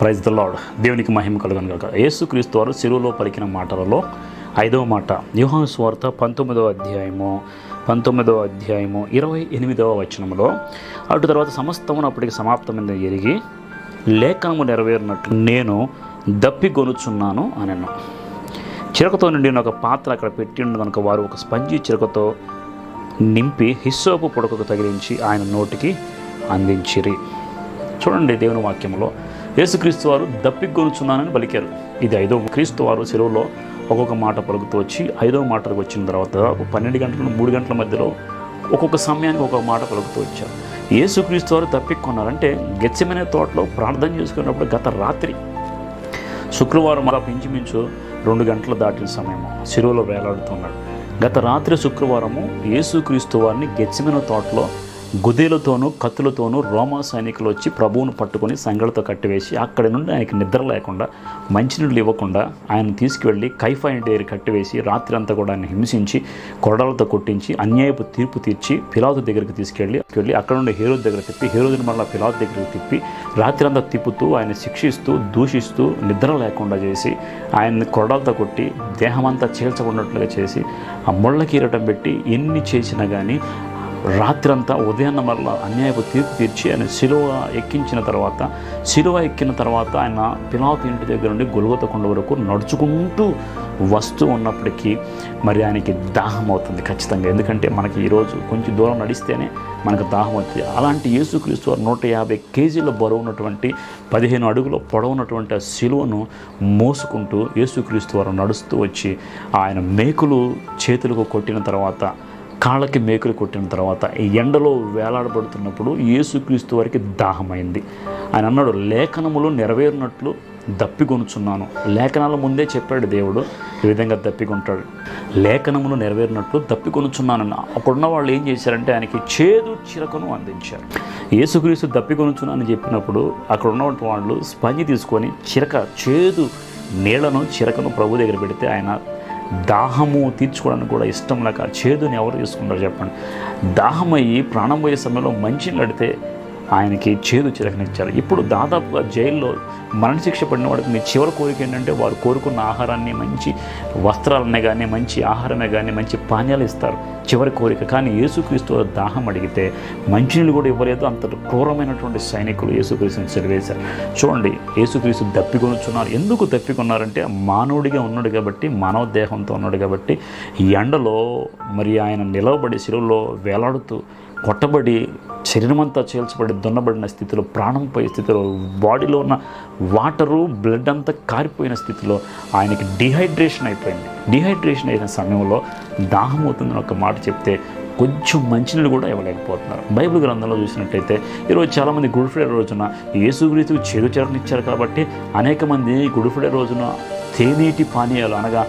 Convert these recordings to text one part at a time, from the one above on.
Praise the lord దేవునికి మహిమ కలుగును గాక. యేసుక్రీస్తు వారు సిరువులో పలికిన మాటలలో ఐదవ మాట. వ్యూహం స్వార్త పంతొమ్మిదవ అధ్యాయము పంతొమ్మిదవ అధ్యాయము ఇరవై ఎనిమిదవ వచనములో అటు తర్వాత సమస్తమును అప్పటికి సమాప్తమైన ఎరిగి లేఖనము నెరవేరినట్లు నేను దప్పిగొనుచున్నాను అని అన్నాను చిరకతో నిండిన ఒక పాత్ర అక్కడ పెట్టి ఉన్న కనుక వారు ఒక స్పంజి చిరకతో నింపి హిస్సోపు పొడకకు తగిలించి ఆయన నోటికి అందించిరి. చూడండి దేవుని వాక్యంలో యేసుక్రీస్తు వారు దప్పిగొనుచున్నానని పలికారు. ఇది ఐదో క్రీస్తు వారు సెలవులో ఒక్కొక్క మాట పలుకుతూ వచ్చి ఐదో మాటకు వచ్చిన తర్వాత ఒక పన్నెండు గంటల మూడు గంటల మధ్యలో ఒక్కొక్క సమయానికి ఒక్కొక్క మాట పలుకుతూ వచ్చారు. యేసుక్రీస్తు వారు తప్పికొన్నారంటే గెచ్చమైన తోటలో ప్రార్థన చేసుకున్నప్పుడు గత రాత్రి శుక్రవారం అలా ఇంచుమించు రెండు గంటలు దాటిన సమయము సిరువలో వేలాడుతున్నాడు. గత రాత్రి శుక్రవారము యేసుక్రీస్తు వారిని గెచ్చమైన తోటలో గుదేలతోనూ కత్తులతోనూ రోమా సైనికులు వచ్చి ప్రభువును పట్టుకొని సంగళతో కట్టివేసి అక్కడి నుండి ఆయనకి నిద్ర లేకుండా మంచినీళ్ళు ఇవ్వకుండా ఆయన తీసుకువెళ్ళి కైఫా ఇంటి దగ్గర కట్టివేసి రాత్రి అంతా కూడా ఆయన హింసించి కొరడాలతో కొట్టించి అన్యాయపు తీర్పు తీర్చి పిలాతు దగ్గరికి తీసుకెళ్ళి వెళ్ళి అక్కడ నుండి హేరోద్ దగ్గర తిప్పి హేరోదుని మళ్ళీ పిలాతు దగ్గరికి తిప్పి రాత్రి అంతా తిప్పుతూ ఆయన శిక్షిస్తూ దూషిస్తూ నిద్ర లేకుండా చేసి ఆయన్ని కొరడాలతో కొట్టి దేహమంతా చీల్చకున్నట్లుగా చేసి ఆ ముళ్ళ కీరటం పెట్టి ఎన్ని చేసినా కానీ రాత్రంతా ఉదయాన్న మరలా అన్యాయపు తీర్పు తీర్చి ఆయన శిలువ ఎక్కించిన తర్వాత శిలువ ఎక్కిన తర్వాత ఆయన పిలాతు ఇంటి దగ్గర నుండి గొలుగత కొండ వరకు నడుచుకుంటూ వస్తూ ఉన్నప్పటికీ మరి ఆయనకి దాహం అవుతుంది ఖచ్చితంగా. ఎందుకంటే మనకి ఈరోజు కొంచెం దూరం నడిస్తేనే మనకు దాహం అవుతుంది. అలాంటి యేసుక్రీస్తు వారు నూట యాభై కేజీల బరువు ఉన్నటువంటి పదిహేను అడుగుల పొడవున్నటువంటి ఆ శిలువను మోసుకుంటూ యేసుక్రీస్తు వారు నడుస్తూ వచ్చి ఆయన మేకులు చేతులకు కొట్టిన తర్వాత కాళ్ళకి మేకులు కొట్టిన తర్వాత ఈ ఎండలో వేలాడబడుతున్నప్పుడు యేసుక్రీస్తు వారికి దాహమైంది. ఆయన అన్నాడు లేఖనములు నెరవేరినట్లు దప్పికొనుచున్నాను లేఖనాల ముందే చెప్పాడు దేవుడు ఈ విధంగా దప్పికొంటాడు లేఖనములు నెరవేరినట్లు దప్పికొనుచున్నానన్న అక్కడున్న వాళ్ళు ఏం చేశారంటే ఆయనకి చేదు చిరకను అందించారు. యేసుక్రీస్తు దప్పికొనుచున్నానని చెప్పినప్పుడు అక్కడ ఉన్నటువంటి వాళ్ళు స్పంజి తీసుకొని చిరక చేదు నీళ్ళను చిరకను ప్రభు దగ్గర పెడితే ఆయన దాహము తీర్చుకోవడానికి కూడా ఇష్టం లేక చేదుని ఎవరు తీసుకుంటారు చెప్పండి. దాహమయ్యి ప్రాణం పోయే సమయంలో మంచి నడితే ఆయనకి చేదు చిరకనిచ్చారు. ఇప్పుడు దాదాపుగా జైల్లో మరణశిక్ష పడిన వాడికి మీ చివరి కోరిక ఏంటంటే వారు కోరుకున్న ఆహారాన్ని మంచి వస్త్రాలనే కానీ మంచి ఆహారమే కానీ మంచి పానీయాలు ఇస్తారు. చివరి కోరిక. కానీ యేసుక్రీస్తు దాహం అడిగితే మంచినీళ్ళు కూడా ఇవ్వలేదు. అంత క్రూరమైనటువంటి సైనికులు యేసుక్రీస్తుని చెరివేశారు. చూడండి యేసుక్రీస్తు దప్పికొనుచున్నారు ఎందుకు దప్పికొన్నారంటే మానవుడిగా ఉన్నాడు కాబట్టి మానవ దేహంతో ఉన్నాడు కాబట్టి ఎండలో మరి ఆయన నిలవబడి శిలువలో వేలాడుతూ కొట్టబడి శరీరమంతా చీల్చబడి దున్నబడిన స్థితిలో ప్రాణం పోయే స్థితిలో బాడీలో ఉన్న వాటరు బ్లడ్ అంతా కారిపోయిన స్థితిలో ఆయనకి డిహైడ్రేషన్ అయిపోయింది. డిహైడ్రేషన్ అయిన సమయంలో దాహం అవుతుందని ఒక మాట చెప్తే కొంచెం మంచినీళ్ళు కూడా ఇవ్వలేకపోతున్నారు. బైబిల్ గ్రంథంలో చూసినట్టయితే ఈరోజు చాలామంది గుడ్ ఫ్రైడే రోజున యేసుక్రీస్తు చెడు చెరనిచ్చారు కాబట్టి అనేక మంది గుడ్ ఫ్రైడే రోజున తేనీటి పానీయాలు అనగా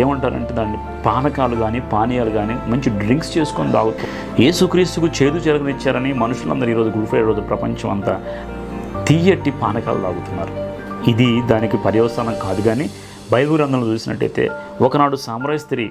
ఏమంటారంటే దాన్ని పానకాలు కానీ పానీయాలు కానీ మంచి డ్రింక్స్ చేసుకొని తాగుతూ ఏసుక్రీస్తుకు చేదు జరగనిచ్చారని మనుషులందరూ ఈరోజు గుడ్ ఫ్రైడే రోజు ప్రపంచం అంతా తీయట్టి పానకాలు తాగుతున్నారు. ఇది దానికి పర్యవసానం కాదు కానీ బైబిల్ గ్రంథంలో చూసినట్టయితే ఒకనాడు సామ్రాయ స్త్రీ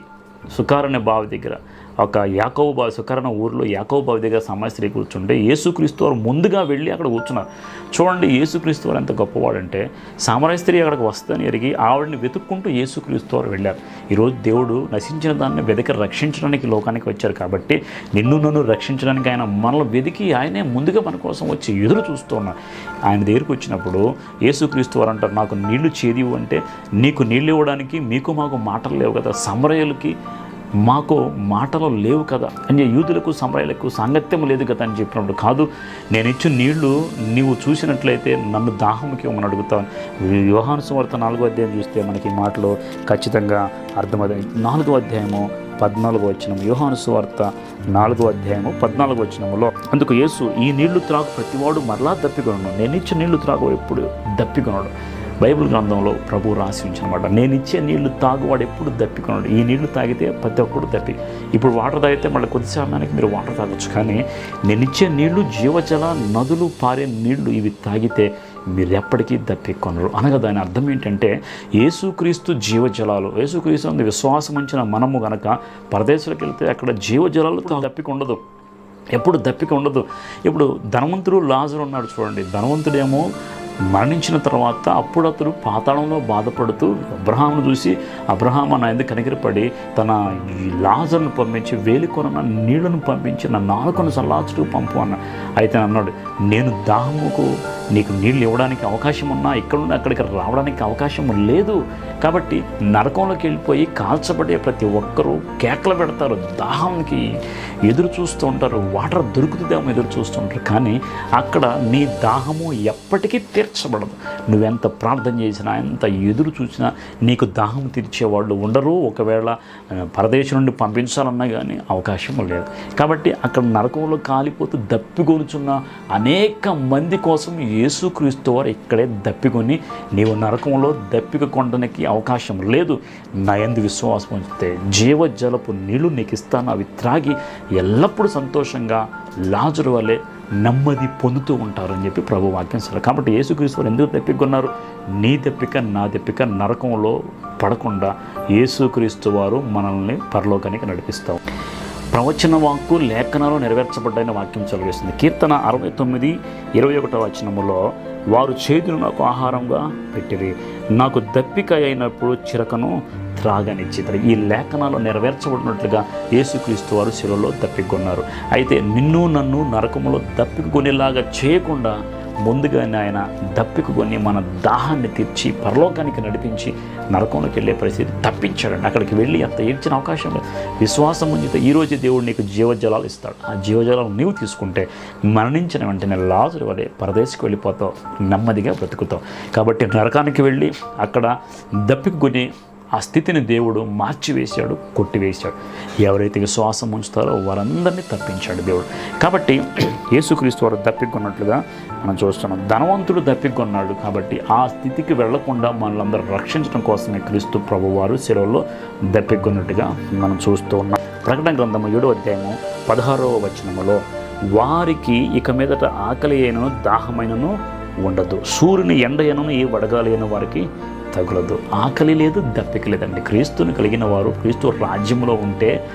సుకారణ బావి దగ్గర ఒక యాకోబు సుకరణ సుకారణ ఊరిలో యాకోబు దగ్గర సామ్రాయ కూర్చుంటే యేసుక్రీస్తు వారు ముందుగా వెళ్ళి అక్కడ కూర్చున్నారు. చూడండి యేసుక్రీస్తు వారు ఎంత గొప్పవాడంటే సామ్రాయ స్త్రీ అక్కడికి వస్తుందని ఎరిగి ఆవిడని వెతుక్కుంటూ యేసుక్రీస్తు వారు వెళ్ళారు. ఈరోజు దేవుడు నశించిన దాన్ని వెదక రక్షించడానికి లోకానికి వచ్చారు కాబట్టి నిన్ను నన్ను రక్షించడానికి ఆయన మనల్ని వెతికి ఆయనే ముందుగా మన కోసం వచ్చి ఎదురు చూస్తున్నారు ఆయన దగ్గరికి వచ్చినప్పుడు యేసుక్రీస్తు వారు అంటారు నాకు నీళ్ళు చేదివు అంటే నీకు నీళ్ళు ఇవ్వడానికి మీకు మాకు మాటలు లేవు కదా సమరయులకి మాకు మాటలు లేవు కదా. అని యూదులకు సమరయులకు సాంగత్యం లేదు కదా అని చెప్పినప్పుడు కాదు నేను ఇచ్చిన నీళ్ళు నీవు చూసినట్లయితే నన్ను దాహంకి ఇవ్వమని అడుగుతాను. యోహాను సువార్త నాలుగో అధ్యాయం చూస్తే మనకి మాటలు ఖచ్చితంగా అర్థమవుతాయి. నాలుగో అధ్యాయము పద్నాలుగు వచ్చిన యోహాను సువార్త నాలుగో అధ్యాయము పద్నాలుగు వచ్చినములో అందుకు యేసు ఈ నీళ్ళు త్రాగు ప్రతివాడు మరలా దప్పికొనడు నేను ఇచ్చిన నీళ్ళు త్రాగు ఎప్పుడు దప్పికొనడు. బైబిల్ గ్రంథంలో ప్రభు రాసి ఉంచినమాట నేను ఇచ్చే నీళ్ళు తాగువాడు ఎప్పుడు దప్పికొనడు. ఈ నీళ్ళు తాగితే ప్రతి ఒక్కడు దప్పి. ఇప్పుడు వాటర్ తాగితే మళ్ళీ కొద్ది సమయానికి మీరు వాటర్ తాగొచ్చు. కానీ నేను ఇచ్చే నీళ్ళు జీవజల నదులు పారే నీళ్ళు ఇవి తాగితే మీరు ఎప్పటికీ దప్పికొనరు. అనగా దాని అర్థం ఏంటంటే యేసుక్రీస్తు జీవజలాలు యేసుక్రీస్తు అందు విశ్వాసం ఉంచిన మనము గనక పరదేశాలకు వెళ్తే అక్కడ జీవజలాలు దప్పికొండదు. ఎప్పుడు దప్పిక ఉండదు. ఇప్పుడు ధనవంతుడు లాజరు ఉన్నాడు చూడండి. ధనవంతుడేమో మరణించిన తర్వాత అప్పుడు అతడు పాతాళంలో బాధపడుతూ అబ్రహామును చూసి అబ్రహాం నా ఎందుకు కనికరపడి? తన ఈ లాజర్ను పంపించి వేలికొన నీళ్ళను పంపించి నా నాలుకను సల్లాచుడు పంపు అన్న. అయితే అన్నాడు నేను దాహముకు నీకు నీళ్ళు ఇవ్వడానికి అవకాశం ఉన్నా ఇక్కడ నుండి అక్కడికి రావడానికి అవకాశం లేదు. కాబట్టి నరకంలోకి వెళ్ళిపోయి కాల్చబడే ప్రతి ఒక్కరూ కేకలు పెడతారు దాహంకి ఎదురు చూస్తూ ఉంటారు వాటర్ దొరుకుతుందేమో ఎదురు చూస్తుంటారు కానీ అక్కడ నీ దాహము ఎప్పటికీ తీర్చబడదు. నువ్వెంత ప్రార్థన చేసినా ఎంత ఎదురు చూసినా నీకు దాహం తీర్చేవాళ్ళు ఉండరు. ఒకవేళ పరదేశం నుండి పంపించాలన్నా కానీ అవకాశం లేదు. కాబట్టి అక్కడ నరకంలో కాలిపోతూ దప్పికొనుచున్న అనేక మంది కోసం యేసుక్రీస్తు వారు ఇక్కడే దప్పికొని నీవు నరకంలో దప్పిక కొండనికి అవకాశం లేదు. నా ఎందు విశ్వాసం ఉంచితే జీవజలపు నీళ్ళు నీకు ఇస్తాను అవి త్రాగి ఎల్లప్పుడూ సంతోషంగా లాజరు వలె నెమ్మది పొందుతూ ఉంటారు అని చెప్పి ప్రభు వాక్యం సార్. కాబట్టి యేసుక్రీస్తు ఎందుకు దప్పికొన్నారు నీ దప్పిక నా దప్పిక నరకంలో పడకుండా యేసుక్రీస్తు వారు మనల్ని పరలోకానికి నడిపిస్తాం ప్రవచన వాక్కు లేఖనాలు నెరవేర్చబడ్డాయని వాక్యం చదివేస్తుంది. కీర్తన అరవై తొమ్మిది ఇరవై ఒకటో వచనములో వారు చేతులు నాకు ఆహారంగా పెట్టిరి. నాకు దప్పిక అయినప్పుడు చిరకను త్రాగనిచ్చితారు ఈ లేఖనాలు నెరవేర్చబడినట్లుగా యేసుక్రీస్తు వారు శిలలో దప్పికొన్నారు. అయితే నిన్ను నన్ను నరకములో దప్పికొనేలాగా చేయకుండా ముందుగానే ఆయన దప్పికొని మన దాహాన్ని తీర్చి పరలోకానికి నడిపించి నరకంలోకి వెళ్ళే పరిస్థితి తప్పించాడండి. అక్కడికి వెళ్ళి అంత ఏడ్చిన అవకాశం లేదు. విశ్వాసం ఉంచితే ఈ రోజు దేవుడు నీకు జీవజలాలు ఇస్తాడు. ఆ జీవజలాలు నీవు తీసుకుంటే మరణించిన వెంటనే లాజులు వలె పరదేశకు వెళ్ళిపోతావు. నెమ్మదిగా బ్రతుకుతావు. కాబట్టి నరకానికి వెళ్ళి అక్కడ దప్పికొని ఆ స్థితిని దేవుడు మార్చివేశాడు కొట్టివేశాడు. ఎవరైతే విశ్వాసం ఉంచుతారో వారందరినీ తప్పించాడు దేవుడు. కాబట్టి యేసుక్రీస్తు వారు తప్పికొన్నట్లుగా మనం చూస్తున్నాం. ధనవంతుడు తప్పికొన్నాడు కాబట్టి ఆ స్థితికి వెళ్ళకుండా మనలందరూ రక్షించడం కోసమే క్రీస్తు ప్రభువారు శిరవలో దప్పికొన్నట్టుగా మనం చూస్తూ ఉన్నాం. ప్రకటన గ్రంథము ఏడో అధ్యాయము పదహారవ వచనములో వారికి ఇక మీదట ఆకలి అయినను దాహమైనను ఉండదు. సూర్యుని ఎండ అయినను ఏ వడగాలి అయిన వారికి తగులదు. ఆకలి లేదు దప్పిక లేదండి. క్రీస్తుని కలిగిన వారు క్రీస్తు రాజ్యంలో ఉంటే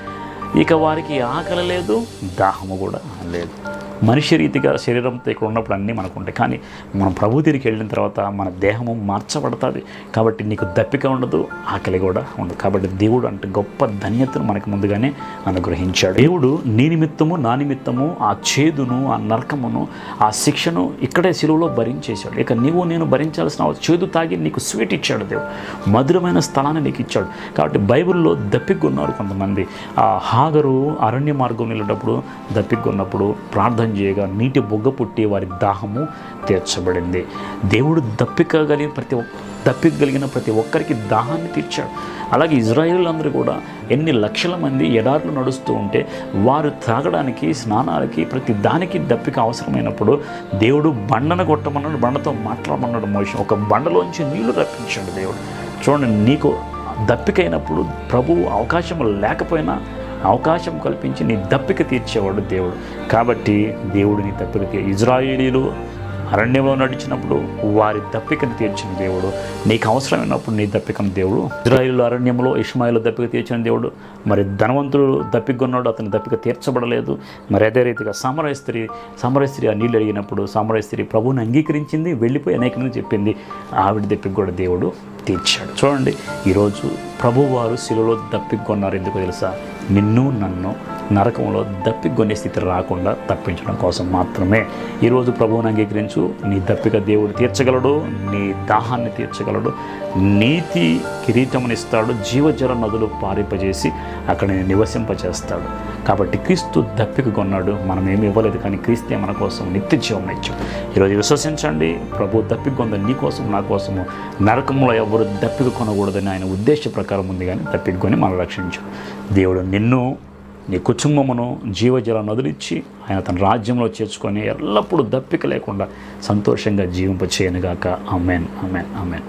ఇక వారికి ఆకలి లేదు దాహము కూడా లేదు. మనిషి రీతిగా శరీరంతో ఇక్కడ ఉన్నప్పుడు అన్నీ మనకు ఉంటాయి. కానీ మనం ప్రభు తిరిగి వెళ్ళిన తర్వాత మన దేహము మార్చబడుతుంది. కాబట్టి నీకు దప్పిక ఉండదు ఆకలి కూడా ఉండదు. కాబట్టి దేవుడు అంటే గొప్ప ధన్యతను మనకు ముందుగానే అనుగ్రహించాడు. దేవుడు నీ నిమిత్తము నా నిమిత్తము ఆ చేదును ఆ నరకమును ఆ శిక్షను ఇక్కడే సిలువలో భరించేశాడు. ఇక నీవు నేను భరించాల్సిన చేదు తాగి నీకు స్వీట్ ఇచ్చాడు దేవుడు. మధురమైన స్థలాన్ని నీకు ఇచ్చాడు. కాబట్టి బైబిల్లో దప్పిగ్గున్నారు కొంతమంది. ఆ హాగరు అరణ్య మార్గం వెళ్ళేటప్పుడు దప్పిగ్గున్నప్పుడు ప్రార్థన చేయగా నీటి బొగ్గ పుట్టి వారి దాహము తీర్చబడింది. దేవుడు దప్పిక కలిగిన ప్రతి ఒక్క దప్పిక కలిగిన ప్రతి ఒక్కరికి దాహాన్ని తీర్చాడు. అలాగే ఇజ్రాయేల్ కూడా ఎన్ని లక్షల మంది ఎడార్లు నడుస్తూ ఉంటే వారు త్రాగడానికి స్నానాలకి ప్రతి దానికి దప్పిక అవసరమైనప్పుడు దేవుడు బండను కొట్టమన్నాడు బండతో మాట్లాడమన్నాడు మోసం ఒక బండలోంచి నీళ్ళు రప్పించాడు దేవుడు. చూడండి నీకు దప్పికైనప్పుడు ప్రభువు అవకాశం లేకపోయినా అవకాశం కల్పించి నీ దప్పిక తీర్చేవాడు దేవుడు. కాబట్టి దేవుడు నీ దప్పిక ఇజ్రాయేలీలు అరణ్యంలో నడిచినప్పుడు వారి దప్పికను తీర్చిన దేవుడు. నీకు అవసరమైనప్పుడు నీ దప్పికను దేవుడు. ఇజ్రాయిల్ అరణ్యంలో ఇష్మాయిల్ దప్పిక తీర్చిన దేవుడు. మరి ధనవంతుడు దప్పికొన్నాడు అతని దప్పిక తీర్చబడలేదు. మరి అదే రీతిగా సమరయ స్త్రీ సమరయ స్త్రీ ఆ నీళ్ళు అడిగినప్పుడు సమరయ స్త్రీ ప్రభువుని అంగీకరించింది వెళ్ళిపోయి అనేక మంది చెప్పింది. ఆవిడ దప్పిక కూడా దేవుడు తీర్చాడు. చూడండి ఈరోజు ప్రభువారు శిలువలో దప్పికొన్నారు ఎందుకు తెలుసా? నిన్ను నన్ను నరకంలో దప్పికొనే స్థితి రాకుండా తప్పించడం కోసం మాత్రమే. ఈరోజు ప్రభువుని అంగీకరించు నీ దప్పిక దేవుడు తీర్చగలడు నీ దాహాన్ని తీర్చగలడు నీతి కిరీటమునిస్తాడు జీవజల నదులు పారింపజేసి అక్కడ నివసింపజేస్తాడు నివసింపచేస్తాడు. కాబట్టి క్రీస్తు దప్పిక కొన్నాడు మనం ఏమి ఇవ్వలేదు కానీ క్రీస్తే మన కోసం నిత్య జీవం ఇచ్చాడు. ఈరోజు విశ్వసించండి ప్రభు దప్పిక కొంద నీ కోసం నా కోసము నరకంలో ఎవరు దప్పిక కొనకూడదని ఆయన ఉద్దేశ ప్రకారం ఉంది కానీ దప్పిక మనం రక్షించు. దేవుడు నిన్ను నీ కుటుంబమును జీవజల నదులిచ్చి ఆయన తన రాజ్యంలో చేర్చుకొని ఎల్లప్పుడూ దప్పిక లేకుండా సంతోషంగా జీవింప చేయనుగాక అమెన్ అమెన్ అమెన్